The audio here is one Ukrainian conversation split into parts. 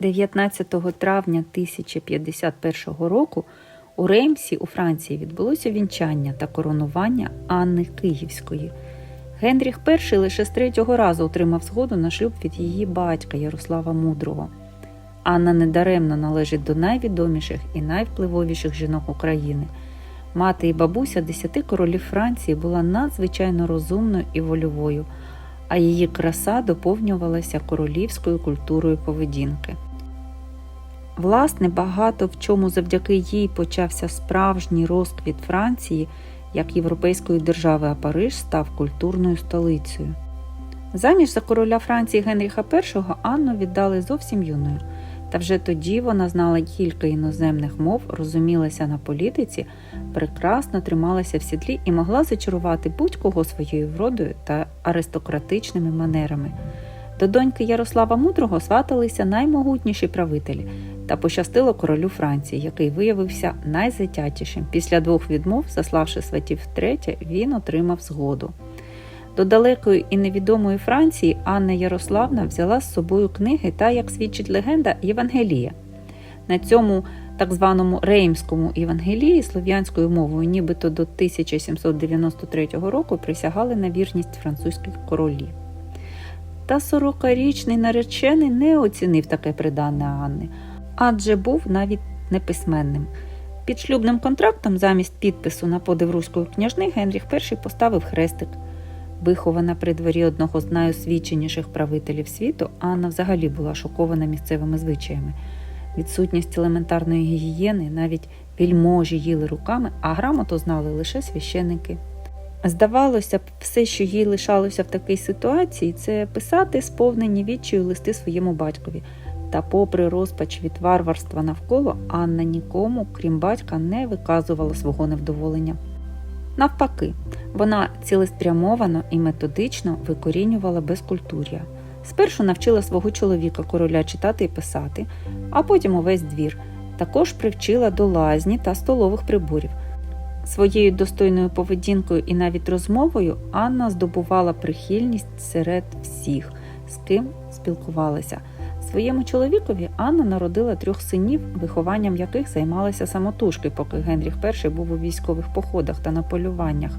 19 травня 1051 року у Реймсі у Франції відбулося вінчання та коронування Анни Київської. Генріх І лише з третього разу отримав згоду на шлюб від її батька Ярослава Мудрого. Анна недаремно належить до найвідоміших і найвпливовіших жінок України. Мати і бабуся десяти королів Франції була надзвичайно розумною і вольовою, а її краса доповнювалася королівською культурою поведінки. Власне, багато в чому завдяки їй почався справжній розквіт Франції як європейської держави, а Париж став культурною столицею. Заміж за короля Франції Генріха І Анну віддали зовсім юною. Та вже тоді вона знала кілька іноземних мов, розумілася на політиці, прекрасно трималася в сідлі і могла зачарувати будь-кого своєю вродою та аристократичними манерами. До доньки Ярослава Мудрого сваталися наймогутніші правителі, та пощастило королю Франції, який виявився найзатятішим. Після двох відмов, заславши сватів втретє, він отримав згоду. До далекої і невідомої Франції Анна Ярославна взяла з собою книги та, як свідчить легенда, Євангелія. На цьому так званому Реймському Євангелії слов'янською мовою, нібито до 1793 року присягали на вірність французьких королів. Та сорокарічний наречений не оцінив таке придане Анни, адже був навіть неписьменним. Під шлюбним контрактом замість підпису на подив руської княжни Генріх І поставив хрестик. Вихована при дворі одного з найосвіченіших правителів світу, Анна взагалі була шокована місцевими звичаями. Відсутність елементарної гігієни, навіть вільможі їли руками, а грамоту знали лише священики. Здавалося б, все, що їй лишалося в такій ситуації, це писати сповнені відчаю листи своєму батькові. Та, попри розпач від варварства навколо, Анна нікому, крім батька, не виказувала свого невдоволення. Навпаки, вона цілеспрямовано і методично викорінювала безкультур'я. Спершу навчила свого чоловіка короля читати і писати, а потім увесь двір. Також привчила до лазні та столових приборів. Своєю достойною поведінкою і навіть розмовою Анна здобувала прихильність серед всіх, з ким спілкувалася. Своєму чоловікові Анна народила трьох синів, вихованням яких займалися самотужки, поки Генріх І був у військових походах та на полюваннях.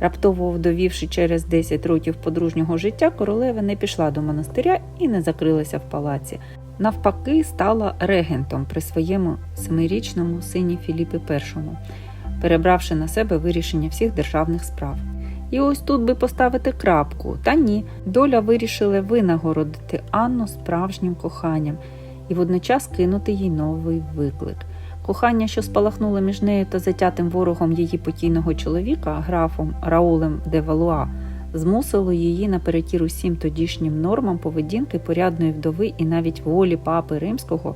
Раптово вдовівши через 10 років подружнього життя, королева не пішла до монастиря і не закрилася в палаці. Навпаки, стала регентом при своєму семирічному сині Філіпі І, перебравши на себе вирішення всіх державних справ. І ось тут би поставити крапку. Та ні, доля вирішила винагородити Анну справжнім коханням і водночас кинути їй новий виклик. Кохання, що спалахнуло між нею та затятим ворогом її покійного чоловіка, графом Раулем де Валуа, змусило її наперекір усім тодішнім нормам поведінки порядної вдови і навіть волі папи римського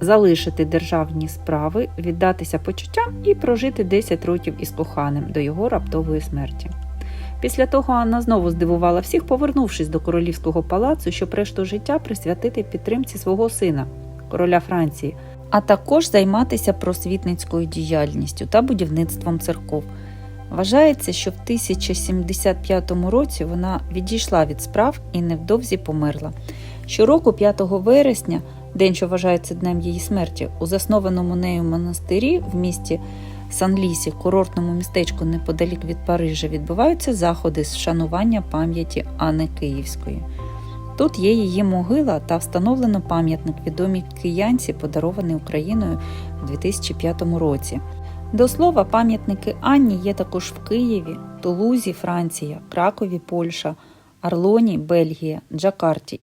залишити державні справи, віддатися почуттям і прожити 10 років із коханим до його раптової смерті. Після того Анна знову здивувала всіх, повернувшись до королівського палацу, щоб решту життя присвятити підтримці свого сина, короля Франції, а також займатися просвітницькою діяльністю та будівництвом церков. Вважається, що в 1075 році вона відійшла від справ і невдовзі померла. Щороку, 5 вересня, день, що вважається днем її смерті, у заснованому нею монастирі в місті Сан-Лісі, курортному містечку неподалік від Парижа, відбуваються заходи з вшанування пам'яті Анни Київської. Тут є її могила та встановлено пам'ятник відомій киянці, подарований Україною у 2005 році. До слова, пам'ятники Анні є також в Києві, Тулузі, Франція, Кракові, Польща, Арлоні, Бельгія, Джакарті